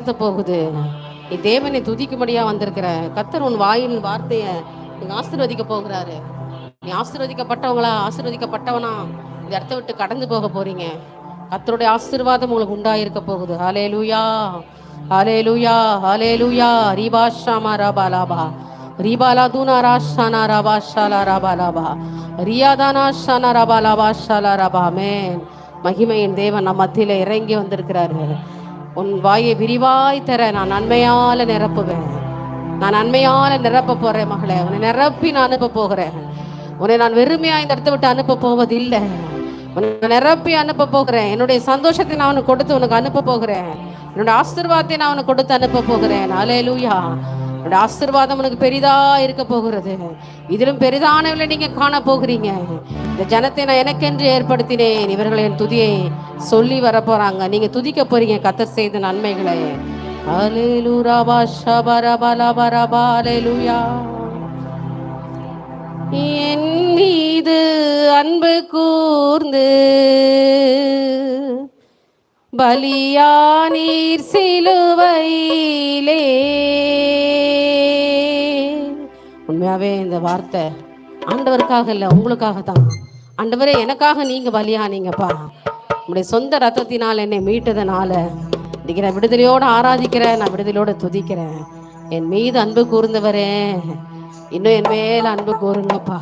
நடத்த போகுது. நீ தேவனை துதிக்கும்படியா வந்திருக்கிற. கத்தர் உன் வாயின் வார்த்தையை நீங்க ஆசீர்வதிக்க போகிறாரு. நீ ஆசீர்வதிக்கப்பட்டவங்களா? ஆசீர்வதிக்கப்பட்டவனா? இந்த இடத்த விட்டு கடந்து போக போறீங்க. கத்தருடைய ஆசீர்வாதம் உங்களுக்கு உண்டாயிருக்க போகுது. ஹலே லூயா ஹலே லூயா ஹலே லூயா ரீபா ஷாமா ராபா லாபா. ரீபாலா தூனா ராஷானா ராபா ஷாலா ராபா லாபா. ரியாதானா ஷானா ராபா லாபா ஷாலா ராபா. மேன் மகிமையின் தேவன் நம்ம மத்தியில இறங்கி வந்திருக்கிறாரு. உன் வாயை விரிவாய் தர நான் நன்மையால நிரப்புவேன். நான் நன்மையால நிரப்ப போறேன் மகளே. உன்னை நிரப்பி நான் அனுப்ப போகிறேன். உன்னை நான் வெறுமையா இந்த இடத்த விட்டு அனுப்ப போவதில்லை. உன்னை நிரப்பி அனுப்ப போகிறேன். என்னுடைய சந்தோஷத்தை நான் உனக்கு கொடுத்து உனக்கு அனுப்ப போகிறேன். என்னோட ஆசிர்வாதத்தை நான் உனக்கு கொடுத்து அனுப்ப போகிறேன். அலே லூயா உங்களுடைய ஆசீர்வாதம் உனக்கு பெரிதா இருக்க போகிறது. இதிலும் பெரிதானவர்களை நீங்க காண போகிறீங்க. இந்த ஜனத்தை நான் எனக்கென்று ஏற்படுத்தினேன். இவர்கள் என் துதியை சொல்லி வர போறாங்க நீங்க துதிக்க போறீங்க கத்தர் செய்த நன்மைகளை. அலேலூராபா ஷபரபலபரபா அலேலூயா என் மீது அன்பு கூர்ந்து பலியானீர் சிலுவையிலே. உண்மையாவே இந்த வார்த்தை ஆண்டவருக்காக இல்லை உங்களுக்காக தான் ஆண்டவரே எனக்காக நீங்க பலியானீங்கப்பா. உங்களுடைய சொந்த ரத்தத்தினால் என்னை மீட்டதனால இன்னைக்கு நான் விடுதலையோடு ஆராதிக்கிறேன் நான் விடுதலையோடு துதிக்கிறேன். என் மீது அன்பு கூர்ந்தவரே இன்னும் என் மேல அன்பு கூறுங்கப்பா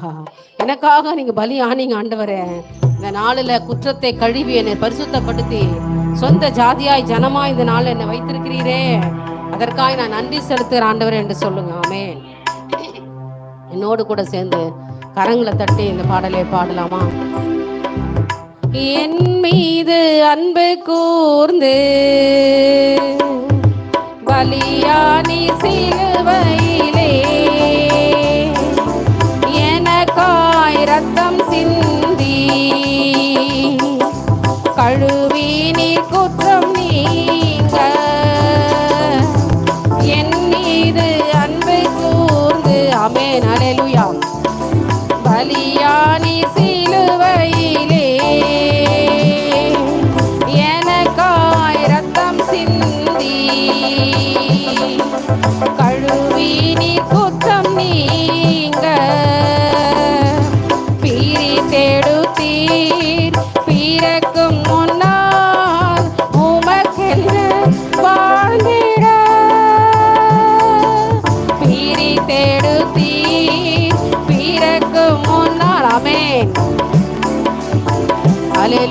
எனக்காக நீங்க பலி ஆனீங்க ஆண்டவரே. இந்த நாளில் குற்றத்தை கழுவி என்னை பரிசுத்தப்படுத்தி சொந்த ஜாதியாய் ஜனமாய் இந்த நாள் என்னை வைத்திருக்கிறீரே. அதற்காக நான் நன்றி செலுத்துகிற ஆண்டவர் என்று சொல்லுங்க. ஆமே என்னோடு கூட சேர்ந்து கரங்களை தட்டி இந்த பாடலை பாடலாமா? என் மீது அன்பு கூர்ந்து பலியானி சிலுவையிலே. எனக்காய் ரத்தம் சிந்தி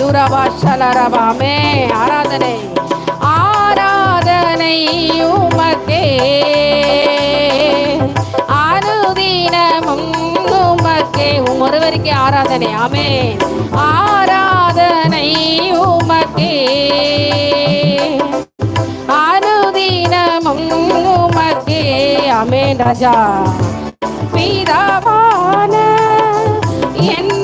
அலேலுரபா ஷலரபாமே ஆராதனை. ஆராதனை உமக்கே. அனுதினமும் உமக்கே. ஒருவருக்கே ஆராதனை ஆமே ஆராதனை உமக்கே. அனுதினமும் உமக்கே அமேன் ராஜா. பிதாவான என்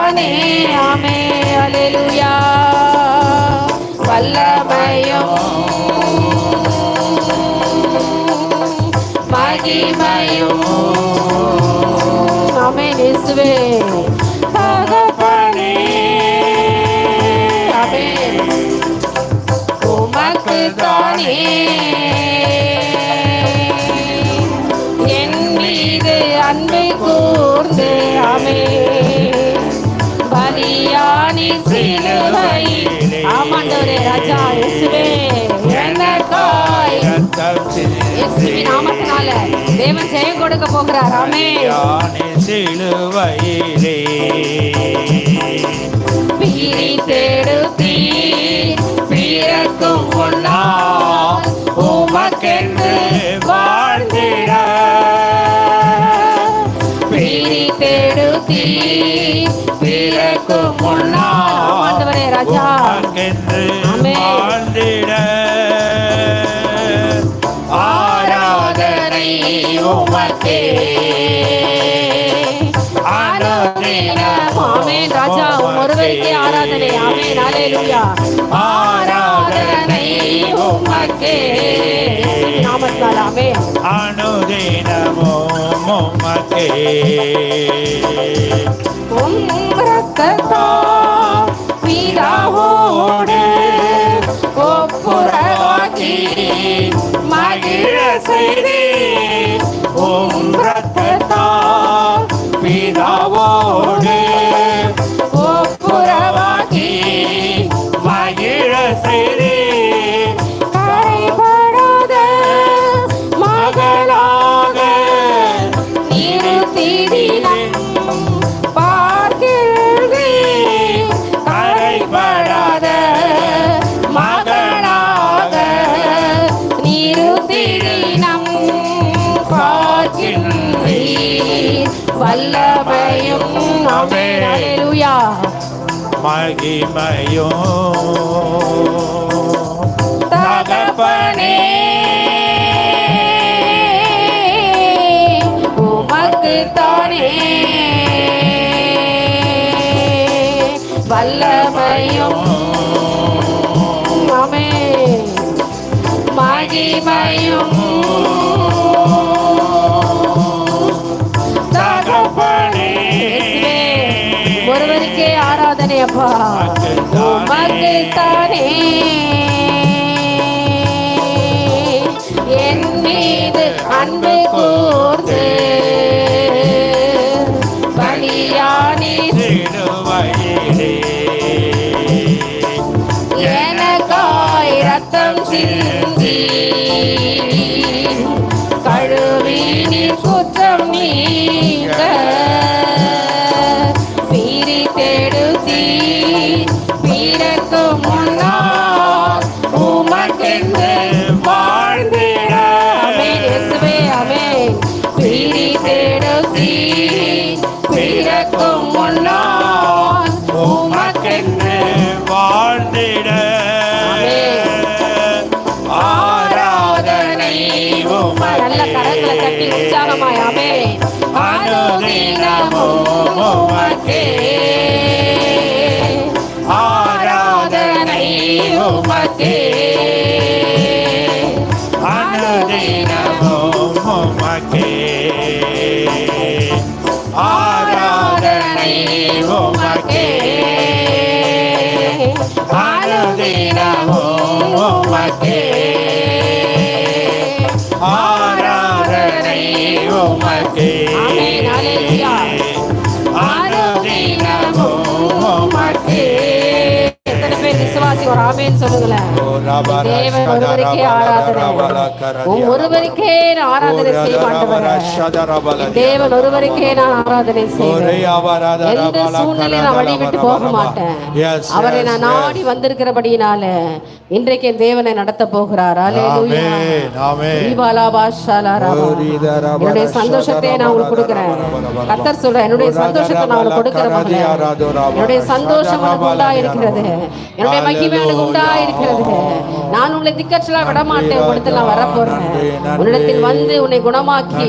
தானே ஆமே அலெலுயா வல்லமையும் மகிமையும். ஆமே இயேசுவே. தகப்பனே. ஆமென் உமக்கு தானே. என் மீது அன்பை கூர்ந்து அமே பலியானி சிலுவை. ஆமாண்டவரே ராஜா இயேசுவே. எனக்காய் இயேசுவின் நாமத்தினால தேவன் ஜெயம் கொடுக்க போகிறார். ஆமே பிறக்கும் பிறக்கும் முன்னா ஆண்டவரே ராஜா. வாழ்ந்திட ஆராதனை உமக்கே. ஆமென். ராஜா ஒருவருக்கே ஆராதனை. ஆமென். ஹalleluya. ஆராதனை உமக்கே. நாமத்தினால ஆமென். அனுதினமும் உமக்கே. உம் இரத்தத்தா பிதாவோடு ஒப்புரவாக்கி மகிழ செய்தி உம் பிதாவோடு ஹalleluya மகிமையும் தகப்பனே உமக்கு தானே. வல்லமையும். மகிமையும். அப்பா உமக்கு தானே என் மீது அன்பு கூர்ந்து பலியானி. எனக்காய் ரத்தம் சிந்தி. கழுவி நீ குற்றம் நீங்க. அனுதினமும் உமக்கே ஆராதனை உமக்கே அனுதினமும் உமக்கே உமக்கே ஆமென், ஹalleluya. அனுதினமும் உமக்கே எத்தனை பேர் விசுவாசி ஒரு ஆமென் சொல்லுங்களேன். தேவன் ஒருவருக்கே ஆராதனை. உம் ஒருவருக்கே நான் ஆராதனை செய்ய மாட்டேன் தேவன் ஒருவருக்கே நான் ஆராதனை செய்வேன். எந்த சூழ்நிலையும் நான் வழிவிட்டு போக மாட்டேன். அவரை நான் நாடி வந்திருக்கிறபடியினால இன்றைக்கு என் தேவனை நடத்த போகிறார். என்னுடைய சந்தோஷத்தை நான் உங்களுக்கு கொடுக்கிறேன். கத்தர் சொல்றேன் என்னுடைய சந்தோஷத்தை நான் உங்களுக்கு என்னுடைய சந்தோஷம் உண்டா இருக்கிறது என்னுடைய மகிமை உனக்கு உண்டா இருக்கிறது நான் உங்களை திக்கற்றலா விட மாட்டேன் உன்னிடத்தில் நான் வரப்போறேன். உன்னிடத்தில் வந்து உன்னை குணமாக்கி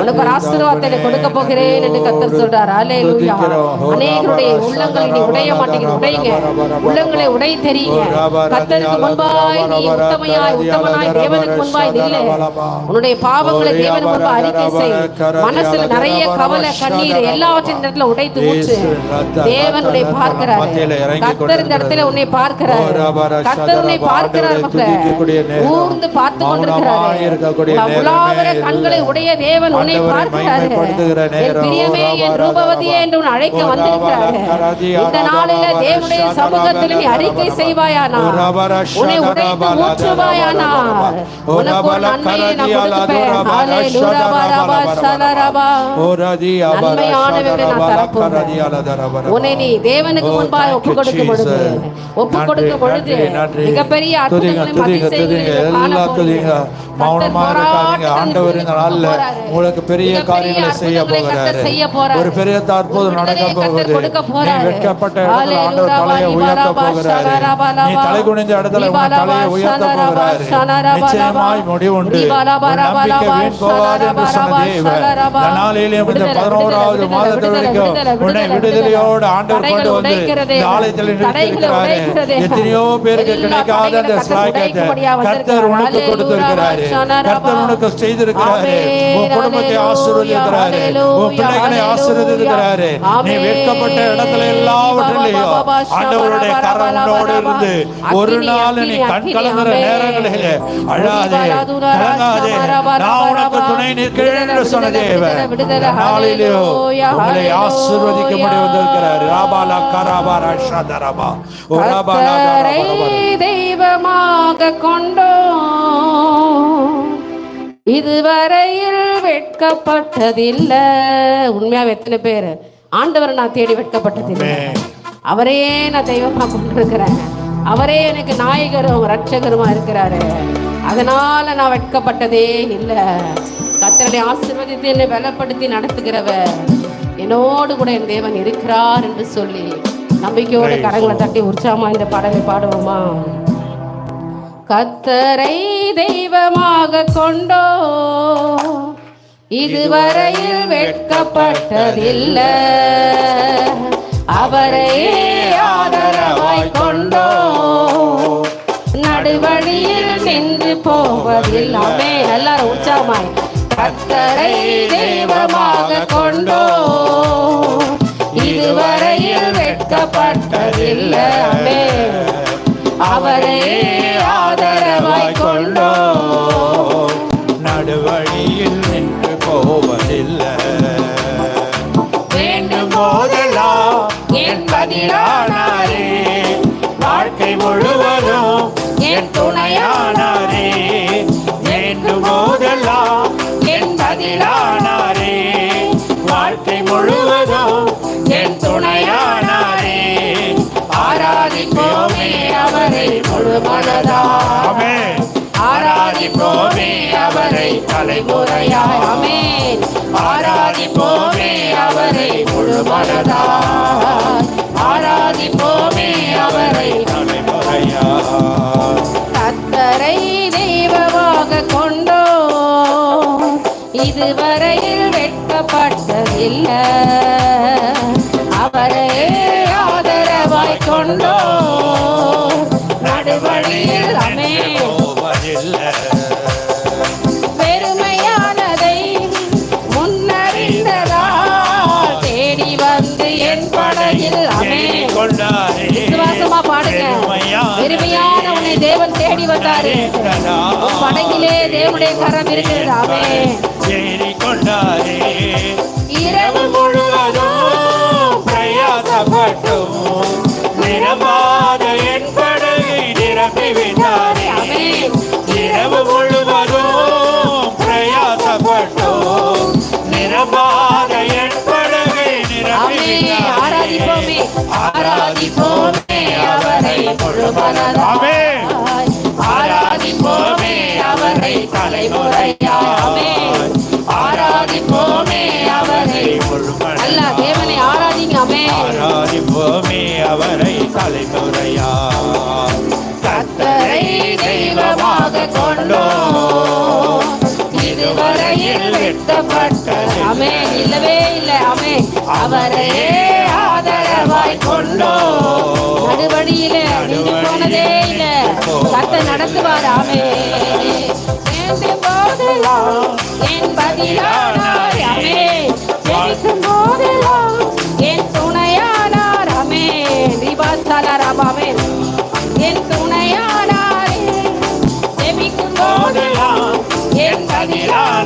உனக்கு ஒரு ஆசீர்வாதத்தை கொடுக்க போகிறேன் என்று கத்தர் சொல்றார். அல்லேலூயா அநேகருடைய உள்ளங்கள் இனி உடைய மாட்டேங்குது உடையுங்க உள்ளங்களை உடை தெரியுங்க. கத்தருக்கு முன்பாய் நீ உத்தமையாய் உத்தமனாய் தேவனுக்கு முன்பாய் நில்லு. உன்னுடைய பாவங்களை தேவனுக்கு முன்பாய் அறிக்கை செய். மனசுல நிறைய கவலை கண்ணீர் எல்லாவற்றையும் இந்த இடத்துல உடைத்து ஊற்று தேவன் உன்னை பார்க்கிறார். கத்தர் இந்த இடத்துல உன்னை பார்க்கிறார் கொண்டிருக்கிறார் கர்த்தர் உன்னை பார்க்கிறார் மகளே ஊர்ந்து பார்த்து கொண்டிருக்கிறார் இருக்கக்கூடிய உலாவர நேரமே கண்களை உடைய தேவன் உன்னை ஆண்டவரை பார்க்கிறாரு மகிமைப்படுத்துகிற என் நேரம். பிரியமே என் ரூபவதியே என்று அழைக்க வந்திருக்கிறாரு இந்த நாளில தேவனுடைய சமூகத்தில் நீ அறிக்கை செய்வாயானா உன்னை உடைத்து ஊற்றுவாயானா உனக்கு ஒரு நன்மையை நான் கொடுப்பேன் ரபர, ஹalleluya ரபா ஷதரபல, சலரபா ஓ, ரதி, அபர, நன்மையானவைகளை நான் ஷதரபல, தரப்போகிறேன். கரதி, அலது, ரபர, உன்னை நீ தேவனுக்கு முன்பாக ஒப்பு கொடுக்கும் பொழுது. ஒப்பு கொடுக்கும் பொழுது. மிகப்பெரிய துதிங்க, அற்புதங்களையும் துதிங்க, மௌனமா இருக்காதீங்க. ஆண்டவர் இந்த நாள்ல. உங்களுக்கு பெரிய காரியங்களை செய்ய போகிறாரு. ஒரு பெரிய ஒரு நடக்க போகுது. நீ. வெட்கப்பட்ட இடத்துல ஆண்டவர் தலையை உயர்த்த போகிறாரு. நீ தலை குனிந்த இடத்துல உன் தலையை உயர்த்த போகிறாரு. நிச்சயமாய் முடிவுண்டு. நம்பிக்கை வீண் போகாது என்று சொன்ன தேவன். இந்த பதினோராவது மாதத்து வரைக்கும் உன்னை விடுதலை, விடுதலையோடு ஆண்டவர் கொண்டு வந்து. இந்த ஆலயத்தில் உடைக்கிறதே. எத்தனையோ பேருக்கு கிடைக்காத அந்த கர்த்தர் உனக்கு. கொடுத்திருக்கிறாரு கர்த்தர் உனக்கு செய்திருக்கிறாரு. உன் குடும்பத்தை ஆசீர்வதிக்கிறாரு. உன் பிள்ளைகளை ஆசீர்வதிக்கிறாரு. நீ. வெட்கப்பட்ட இடத்துல எல்லாவற்றிலையும் ஆண்டவருடைய கரங்களோடு இருந்து ஒரு நாள் நீ கண் கலங்குற. நேரங்களிலே அழாதே. கலங்காதே. நான் உனக்கு துணை நிற்கிறேன் என்று சொன்ன தேவன். நாளிலேயோ உங்களை ஹalleluya. ஆசீர்வதிக்கும்படி வந்திருக்கிறார். ராபாலா ராபாலா கர்த்தரை கராபாரா தெய்வமாக கொண்டோ இதுவரையில் வெட்கப்பட்டதில்லை. உண்மையாக எத்தனை பேர்? ஆண்டவரை நான் தேடி வெட்கப்பட்டதில்லை. அவரையே நான் தெய்வமாக கொண்டிருக்கிறேன். அவரே எனக்கு நாயகரும் ரட்சகருமா இருக்கிறாரு. அதனால நான் வெட்கப்பட்டதே இல்லை. கத்தருடைய ஆசீர்வாதத்தை என்னை பலப்படுத்தி நடத்துகிறவர். என்னோடு கூட என் தேவன் இருக்கிறார் என்று சொல்லி நம்பிக்கையோட கரங்களை தட்டி உற்சாகமா இந்த பாடலை பாடுவோமா? கத்தரை தெய்வமாக கொண்டோ. இதுவரையில் வெட்கப்பட்டதில்லை. அவரையே ஆதரவாய் கொண்டோ. நடுவழியில் நின்று போவதில்லாமே எல்லாரும் உற்சாகமாய். கத்தரை தெய்வமாக கொண்டோ. இதுவரையில் வெட்கப்பட்டதில்லை அவரே முழு மனதாமே ஆராதிப்போமே அவரை தலைமுறையாய். ஆமென். ஆராதிப்போமே அவரை முழு மனதாய் ஆராதிப்போமே அவரை தலைமுறையா கத்தரை தெய்வமாக கொண்டோ இதுவரையில் வெட்கப்பட்டதில்லை. அவரை ஆதரவாய் கொண்டோ அமே போவதில்லை பெருமையானதை முன்னறிந்ததா தேடி வந்து என் படையில் அமே விசுவாசமா பாடுங்க. பெருமையான உன்னை தேவன் தேடி வந்தாரு. படகிலே தேவனுடைய கரம் இருக்கிறது. ஆமே தேடிக்கொண்டாரே இரவு முழுவதும் ஆராதிப்போமே அவரை முழு மனதாய். ஆமென். ஆராதிப்போமே அவரை தலைமுறையாய். ஆமென். ஆராதிப்போமே அவரை அல்ல தேவனை ஆராதிங்க ஆமே ஆராதிப்போமே அவரை தலைமுறையா கத்தரை தெய்வமாக கொண்டோ. இதுவரையில் வெட்டப்பட்ட அமே இல்லவே இல்லை அமே அவரே கொண்டோ. நடுவழியில நின்று போனதே இல்ல. கத்த நடத்துவார். ஆமே போதெல்லாம் என் பதிலானார். ஆமே ஜெயிக்கும் போதெல்லாம் என் துணையானார். ஆமே ரிபாசானார் ஆமாமே என் துணையானாரே. ஜெபிக்கும் போதெல்லாம் என் பதிலான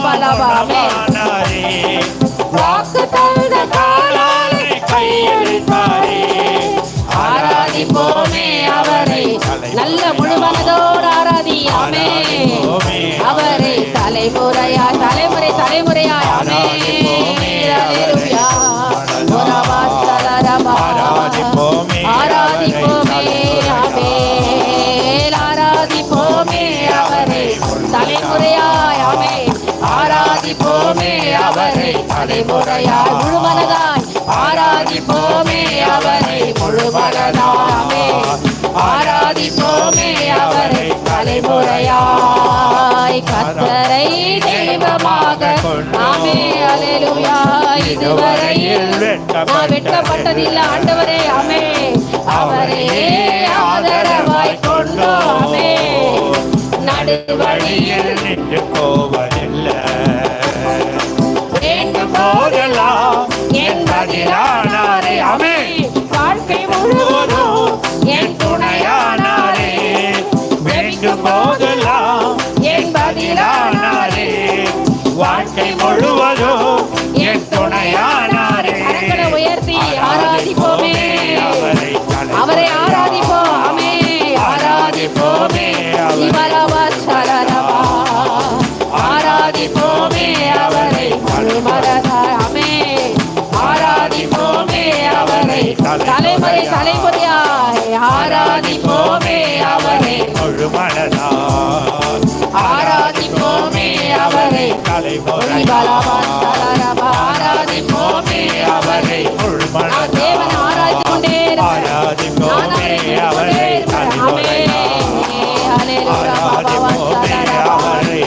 ஆனாரே வாக்கு தந்த காணானை கையில் வைத்தாரே ஆராதிப்போமே அவரை. நல்ல முழுமனதோடு ஆராதியாமே அவரை தலைமுறையா தலைமுறை தலைமுறையாய் ஆமே. அவரை முழுமனதாய் ஆராதிப்போமே அவரை முழுமனதாமே. ஆராதிப்போமே அவரை தலைமுறையாய். கத்தரை தெய்வமாக ஆமே அலேலுயா இதுவரையில் நான் வெட்கப்பட்டதில்லை ஆண்டவரே அமே அவரே ஆதரவாய் கொண்டோமே. நடுவழியில் நின்று போவர் முழு மனதால் ஆராதிப்போமே அவரை தலைமுறை சிவலவா சலரவா ஆராதிப்போமே அவரை முழு நான் மனதால் தேவன் ஆராய்ச்சி கொண்டே இருக்கிறேன் நான் ஆராதிப்போமே அவரை துதித்துக் கொண்டே அவரை இருக்கிறேன். ஆமென். தலைமுறை ஹalleluya. பாபா, ஆராதிப்போமே சலரபா. அவரை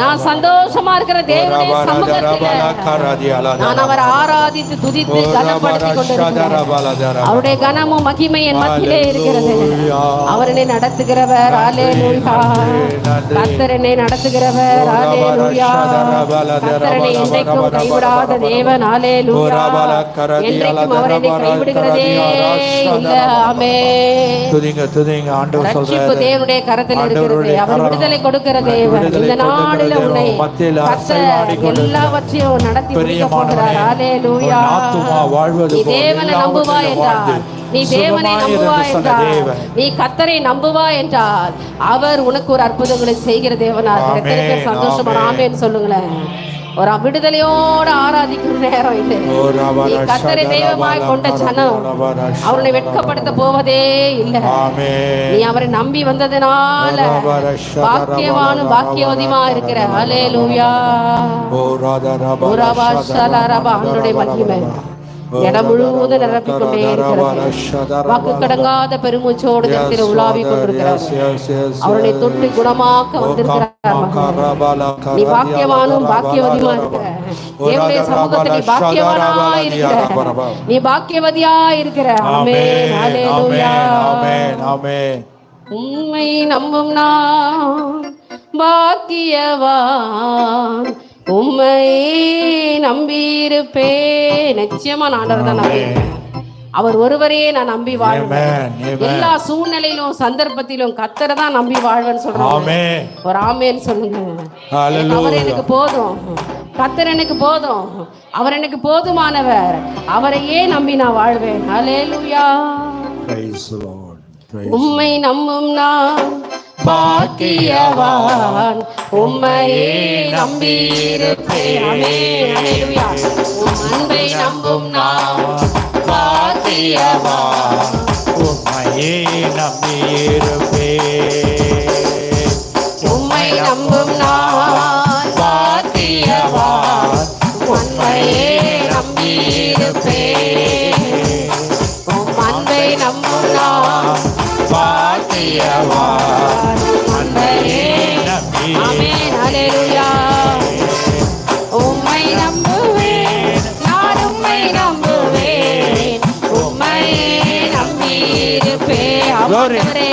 நான் சந்தோஷமா இருக்கிற தேவனுடைய சமூகத்தில் நான் அவரை ஆராதித்து துதித்து கொண்டிருக்கிறேன். அவருடைய கனமும் மகிமை என் மத்தியிலே இருக்கிறது. அவர் என்னை நடத்துகிறவர் கர்த்தர் என்னை நடத்துகிறவர் ஹalleluya. கர்த்தர் என்னை என்றைக்கும் கைவிடாத தேவன் ஹalleluya. என்றைக்கும் அவர் என்னை கைவிடுகிறதே. இல்ல துதிங்க துதிங்க ஆண்டவர் சொல்றாரு. தேவனுடைய கரத்தில் இருக்கிறது. அவர் விடுதலை கொடுக்கிற தேவன் இந்த நாளில் உன்னை. எல்லாவற்றையும் நடத்தி முடிக்க போகிறார் ஹalleluya நீ தேவனை என்றால் வாழ்ந்து நீ தேவனை என்றால் தேவன். நீ கத்தரை நம்புவாய் என்றால் அவர் உனக்கு ஒரு அற்புதங்களை செய்கிற தேவனா இருக்கிறார். எத்தனை பேர் ஆமென், சந்தோஷமா ஆமென். ஆமென் சொல்லுங்களேன் ஒரு விடுதலையோட ஆராதிக்கிற நேரம் இது ரபா, கத்தரை தெய்வமாய் ரபா, கொண்ட ரபா, ஜனம் ரபா, அவனை வெட்கப்படுத்த போவதே இல்லை நீ அவரை நம்பி வந்ததுனால ரபா, பாக்கியவானும் ரபா, பாக்கியவதியுமா ரபா, இருக்கிற ரபா, ஹalleluya ஓ ராதா ரபா ஷலரபா அவனுடைய ரபா, மகிமை ரபா. இடம் முழுவதும் நிரப்பிக் கொண்டே இருக்கிறது. வாக்கு கடங்காத பெருமூச்சோடு திரு உலாவி கொண்டிருக்கிறார். அவருடைய தொட்டு குணமாக்க வந்திருக்கிறார். நீ பாக்கியவானும் பாக்கியவதியுமா இருக்கிற? தேவனுடைய சமூகத்தில் நீ பாக்கியவானா இருக்கிற? நீ பாக்கியவதியா இருக்கிற? ஆமென் ஹalleluya. உண்மை நம்பும் நான் பாக்கியவான். உம்மை நம்பியிருப்பேன். நிச்சயமா நான் ஆண்டவரை தான் நம்பியிருப்பேன் அவர் ஒருவரையே நான் நம்பி வாழ்வேன். எல்லா சூழ்நிலையிலும் சந்தர்ப்பத்திலும் கத்தரை தான் நம்பி வாழ்வேன்னு சொல்றாங்க. ஒரு ஆமேன்னு சொல்லுங்க. அவர் எனக்கு போதும். கத்தர் எனக்கு போதும். அவர் எனக்கு போதுமானவர். அவரையே நம்பி நான் வாழ்வேன். ஹalleluya. உம்மை நம்பும் நான். பாக்கியவான். உம்மையே நம்பியிருப்பேனே. உம் அன்பை நம்பும் நாம் பாக்கியவான். உம்மையே நம்பியிருப்பே உம்மை நம்பும் நான் பாக்கியவான். உண்மையே நம்பியிருப்பேன். செய்யவா அன்னையே நம்பி ஆமென் ஹalleluya. உம்மை நம்புவேன் நான் உம்மை நம்புவேன். உம்மையே நம்பி இருப்பேன். ஆமென்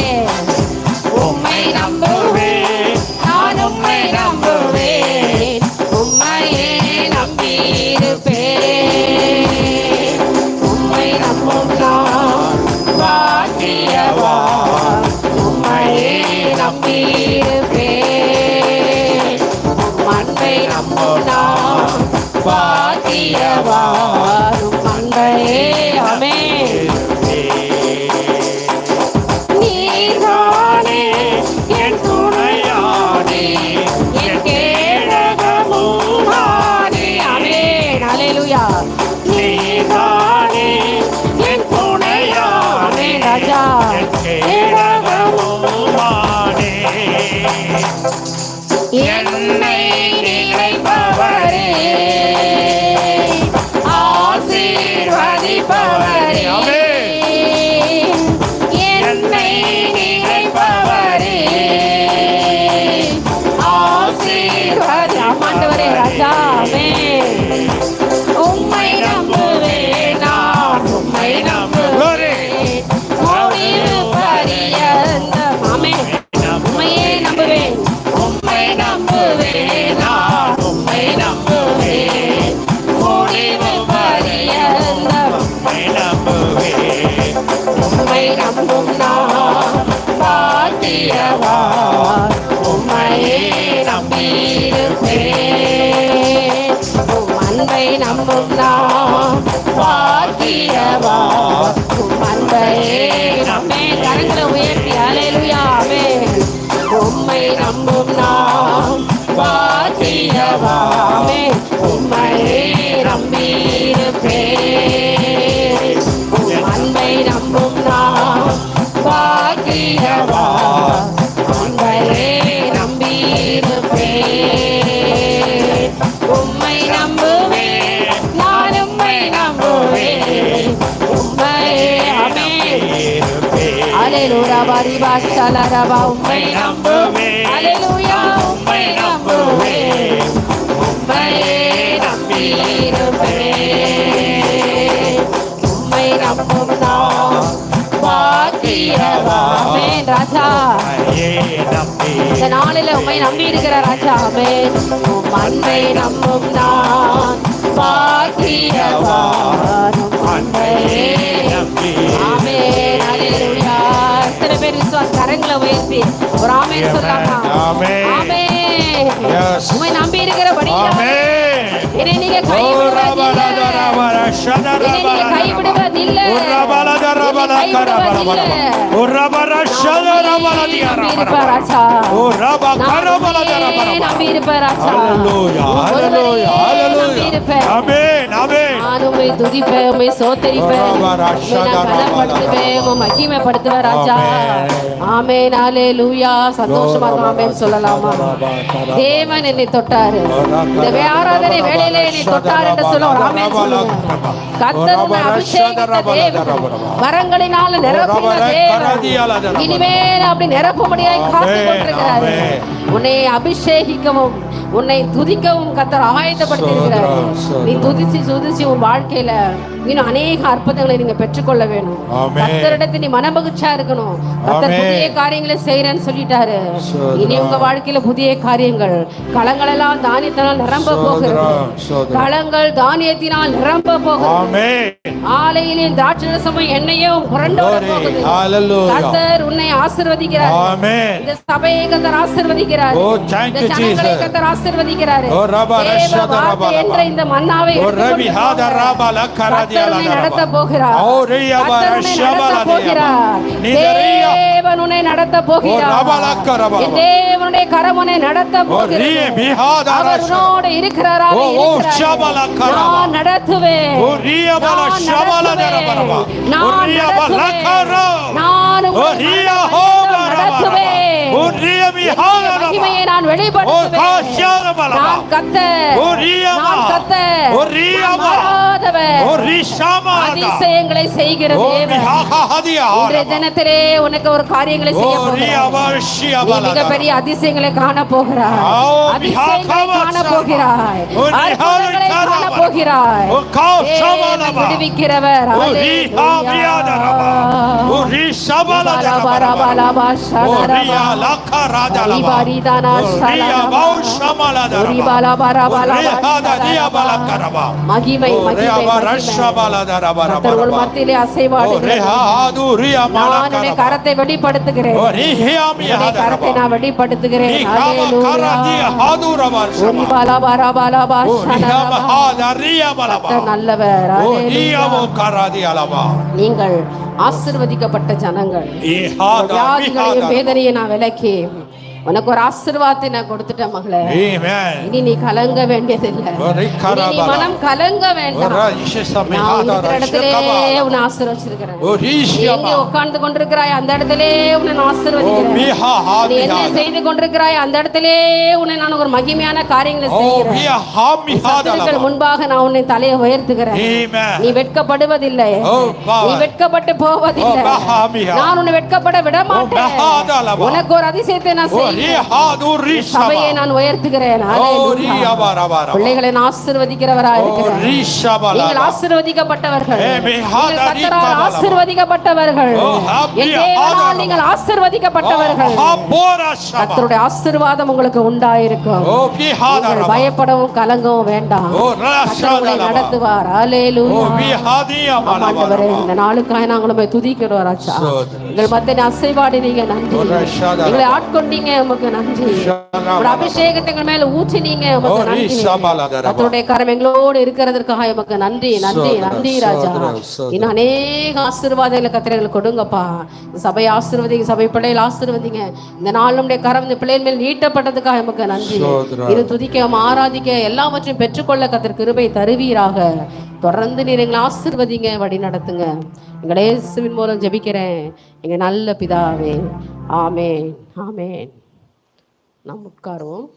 இருப்பேன் உம் அன்பை நம்பும் நான் நம்பியிருப்பேன் அன்பை நம்பும் நாம் பாக்கியவா? உம் அன்பையே நம்பே கரங்களை உயர்த்தி அலையிலுயா ஆமென். உம்மை நம்பும் நாம். பாக்கியவா? ஆமென். உம்மையே நம்பியிருப்பேன். அலையிலுரா பரிபா சலரபா உம்மை நம்புவேன் அலையிலுயா உம்மை உம்மையே உம்மை நம்பும் நான் பாக்கியவா ஆமென் ராஜா. இந்த நாளில உம்மை நம்பி இருக்கிற ராஜா ஆமென். உம் அன்பை நம்பும் நான். பாக்கியவா உம் அன்பையே நம்பி ஹalleluya. எத்தனை பேர் விசுவாச கரங்களை உயர்த்தி. ஒரு ஆமென் சொல்லலாமா ஆமென். ஆமென். Yes. உம்மை நம்பி இருக்கிறபடியா ஆமென். என்னை நீங்க கைவிடுவதில்லை. நம்பி. ஆமென். ஆமென் நான் உம்மை துதிப்பேன் உம்மை சோத்தரிப்பேன் கனப்படுத்துவேன் உம்மை மகிமைப்படுத்துவேன் ராஜா. ஆமென். ஹalleluya. சந்தோஷமா ஆமென் சொல்லலாமா? தேவன் என்னை தொட்டாரு. இந்த ஆராதனை வேளையிலே என்னை தொட்டார் என்று சொல்ல ஒரு ஆமென் சொல்லுங்க. கர்த்தர் உம்மை அபிஷேகித்த தேவன். வரங்களினால தேவன். இனிமேல் அப்படி நிரப்பும்படியாய் காத்து கொண்டிருக்கிறாரு உன்னை அபிஷேகிக்கவும் உன்னை துதிக்கவும் கத்தர் ஆயத்தப்படுத்தியிருக்கிறார். நீ துதிச்சு துதிச்சு உன் வாழ்க்கையில இன்னும் அநேக அற்புதங்களை நீங்க பெற்றுக்கொள்ள வேணும் ஆமென். கத்தரிடத்தில் நீ மனமகிழ்ச்சியா இருக்கணும் ஆமென். புதிய காரியங்களை செய்யறேன்னு சொல்லிட்டாரு. இனி உங்க வாழ்க்கையில புதிய காரியங்கள் களங்கள் எல்லாம் தானியத்தினால் நிரம்ப போகிறது. களங்கள் தானியத்தினால் நிரம்ப போகிறது ஆலையிலே திராட்சரசமும் எண்ணெயும் புரண்டோட. போகுது. கர்த்தர் உன்னை ஆசீர்வதிக்கிறார் இந்த சபையை கத்தர் ஆசீர்வதிக்கிறார் Oh, இந்த ஜனங்களை. கத்தர் ஆசீர்வதிக்கிறார் Oh. என்ற இந்த மன்னாவை எடுத்துக்கொண்டு ரவி ஹாத. ராபா கர்த்தர் உன்னை நடத்த போகிறார். நீ தேவன் உன்னை போகிறார். தேவனுடைய கரம் உன்னை ரியே பிஹாத அவர் உன்னோடு. நான் ஓ நான் நான் ஓ ரிய நடத்துவேன். மகிமையை நான் வெளிப்படுத்துவேன். நான் கத்த நான் கத்த. ஓ அதிசயங்களை செய்கிற தேவன். இன்றைய தினத்திலே உனக்கு ஒரு காரியங்களை செய்ய போகிறார் மிகப்பெரிய அதிசயங்களை காண போகிறாய். ஆ, அதிசயங்களை காண ஓ, அற்புதங்களை காண சமானமா. விடுவிக்கிறவர். மகிமை மகிமை உங்கள் மத்தியிலே அசைவாடுகிறார் நான் கரத்தை வெளிப்படுத்துகிறேன். கரத்தை நான் கர்த்தர் நல்லவர். நீங்கள் ஆசிர்வதிக்கப்பட்ட ஜனங்கள். வேதனையை நான் விலக்கி உனக்கு ஒரு ஆசீர்வாதத்தை நான் கொடுத்துட்டேன் மகளே. இனி நீ கலங்க வேண்டியதில்லை நீ. மனம் கலங்க வேண்டாம் இடத்திலே. உன்னை ஆசீர்வச்சிருக்கிறேன். எங்கே உட்கார்ந்து கொண்டிருக்கிறாய் அந்த இடத்திலே உன்னை நான் ஆசீர்வதிக்கிறேன் நீ என்ன. செய்து கொண்டிருக்கிறாய் அந்த இடத்திலே உன்னை நான் ஒரு மகிமையான காரியங்களை செய்கிறேன். முன்பாக நான் உன்னை தலையை உயர்த்துகிறேன். நீ வெட்கப்படுவதில்லை. நீ வெட்கப்பட்டு போவதில்லை. நான் உன்னை வெட்கப்பட விட மாட்டேன். உனக்கு ஒரு அதிசயத்தை நான் ரிஷபா. சபையை நான் உயர்த்துகிறேன். பிள்ளைகளை நான் ஆசீர்வதிக்கிறவராய் ஓ இருக்கிறேன். நீங்கள். ஆசீர்வதிக்கப்பட்டவர்கள். ஆசீர்வதிக்கப்பட்டவர்கள். நீங்கள் ஆசீர்வதிக்கப்பட்டவர்கள். ஆசீர்வாதம் உங்களுக்கு உண்டாயிருக்கும். பயப்படவும் கலங்கவும் வேண்டாம். நடத்துவார். இந்த நாளுக்காக நாங்களுமே துதிக்கிறோம் ராஜா. எங்கள் மத்திய அசைவாடி நீங்க நன்றி. எங்களை ஆட்கொண்டீங்க உமக்கு நன்றி. எங்கள் மேல ஊற்றினீங்க உமக்கு ஓ நன்றி. கர்த்தருடைய கரம் எங்களோடு இருக்கிறதற்காக உமக்கு நன்றி நன்றி நன்றி ராஜா. இன்னும் அநேக ஆசீர்வாதங்களை கத்திரங்களுக்கு கொடுங்கப்பா. சபையை ஆசீர்வதிங்க சபை பிள்ளைகள் ஆசீர்வதிங்க. இந்த நாள் நம்முடைய கரம் இந்த பிள்ளைகள் மேல் நீட்டப்பட்டதுக்காக உமக்கு நன்றி. இது துதிக்க ஆராதிக்க எல்லாவற்றையும் பெற்றுக்கொள்ள கத்திர கிருபை தருவீராக. தொடர்ந்து நீர் எங்களை ஆசீர்வதிங்க வழி நடத்துங்க. எங்களே இயேசுவின் மூலம் ஜெபிக்கிறேன். எங்க நல்ல பிதாவே. ஆமென் ஆமென். நாம் உட்காருவோம்.